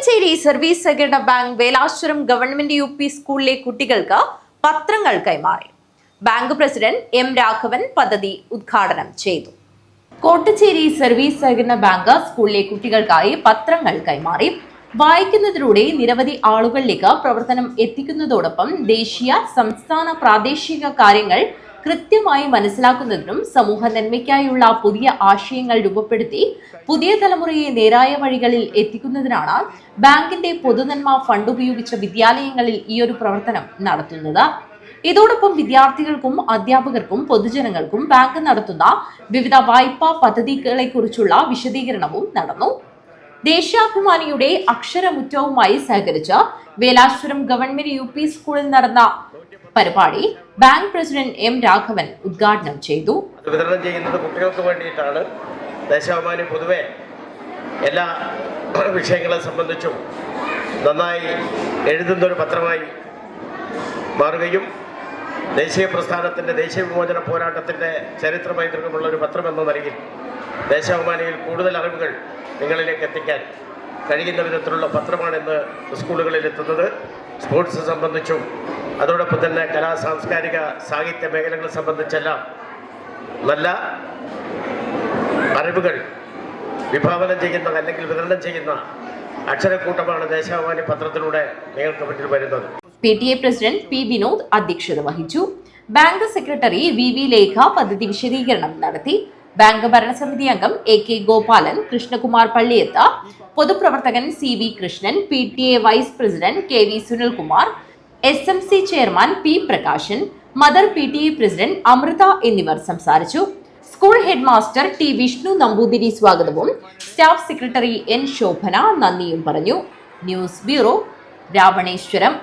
Kottachery service സഹകരണ bank Velashwaram government U P സ്കൂളിലെ കുട്ടികൾക്ക് പത്രങ്ങൾ കൈമാറി. ബാങ്ക് പ്രസിഡന്റ് എം രാഘവൻ പദ്ധതി ഉദ്ഘാടനം ചെയ്തു. കോട്ടച്ചേരി സർവീസ് സഹകരണ ബാങ്ക് സ്കൂളിലെ കുട്ടികൾക്കായി പത്രങ്ങൾ കൈമാറി. വായിക്കുന്നതിലൂടെ നിരവധി ആളുകളിലേക്ക് പ്രവർത്തനം എത്തിക്കുന്നതോടൊപ്പം ദേശീയ സംസ്ഥാന പ്രാദേശിക കാര്യങ്ങൾ കൃത്യമായി മനസ്സിലാക്കുന്നതിനും സമൂഹ നന്മയ്ക്കായുള്ള പുതിയ ആശയങ്ങൾ രൂപപ്പെടുത്തി പുതിയ തലമുറയെ നേരായ വഴികളിൽ എത്തിക്കുന്നതിനാണ് ബാങ്കിന്റെ പൊതുനന്മ ഫണ്ട് ഉപയോഗിച്ച വിദ്യാലയങ്ങളിൽ ഈ ഒരു പ്രവർത്തനം നടത്തുന്നത്. ഇതോടൊപ്പം വിദ്യാർത്ഥികൾക്കും അധ്യാപകർക്കും പൊതുജനങ്ങൾക്കും ബാങ്ക് നടത്തുന്ന വിവിധ വായ്പാ പദ്ധതികളെ കുറിച്ചുള്ള വിശദീകരണവും നടന്നു. ദേശാഭിമാനിയുടെ അക്ഷരമുറ്റവുമായി സഹകരിച്ച് വേലാശ്വരം ഗവൺമെന്റ് യു സ്കൂളിൽ നടന്ന പരിപാടി ബാങ്ക് പ്രസിഡന്റ് എം രാഘവൻ ഉദ്ഘാടനം ചെയ്തു. വിതരണം ചെയ്യുന്നത് കുട്ടികൾക്ക് വേണ്ടിയിട്ടാണ്. ദേശാഭിമാനി പൊതുവെ എല്ലാ വിഷയങ്ങളെ സംബന്ധിച്ചും നന്നായി എഴുതുന്ന ഒരു പത്രമായി മാറുകയും ദേശീയ പ്രസ്ഥാനത്തിന്റെ ദേശീയ വിമോചന പോരാട്ടത്തിന്റെ ചരിത്ര പൈതൃകമുള്ള ഒരു പത്രം എന്ന നിലയിൽ ദേശാഭിമാനിയിൽ കൂടുതൽ അറിവുകൾ നിങ്ങളിലേക്ക് എത്തിക്കാൻ കഴിയുന്ന വിധത്തിലുള്ള പത്രമാണ് പത്രമാണിന്ന് സ്കൂളുകളിൽ എത്തുന്നത്. സ്പോർട്സ് സംബന്ധിച്ചും അതോടൊപ്പം തന്നെ കലാ സാംസ്കാരിക സാഹിത്യ മേഖലകളെ സംബന്ധിച്ചെല്ലാം നല്ല അറിവുകൾ വിഭാവനം ചെയ്യുന്ന അല്ലെങ്കിൽ വിതരണം ചെയ്യുന്ന അക്ഷരക്കൂട്ടമാണ് ദേശാഭിമാനി പത്രത്തിലൂടെ നിങ്ങൾക്ക് മുന്നിൽ വരുന്നത്. P T A president P Vinod അധ്യക്ഷത വഹിച്ചു. Bank secretary V V Lekha പദ്ധതി വിശദീകരണം നടത്തി. ബാങ്ക് ഭരണസമിതി അംഗം എ കെ ഗോപാലൻ കൃഷ്ണകുമാർ പള്ളിയത്ത പൊതുപ്രവർത്തകൻ C V Krishnan P T A vice president K V Sunilkumar S M C chairman P Prakashan mother P T A president Amritha എന്നിവർ സംസാരിച്ചു. School head master T Vishnu Namboothiri സ്വാഗതവും. Staff secretary N Shobhana നന്ദിയും പറഞ്ഞു. News bureau Ravaneshwaram.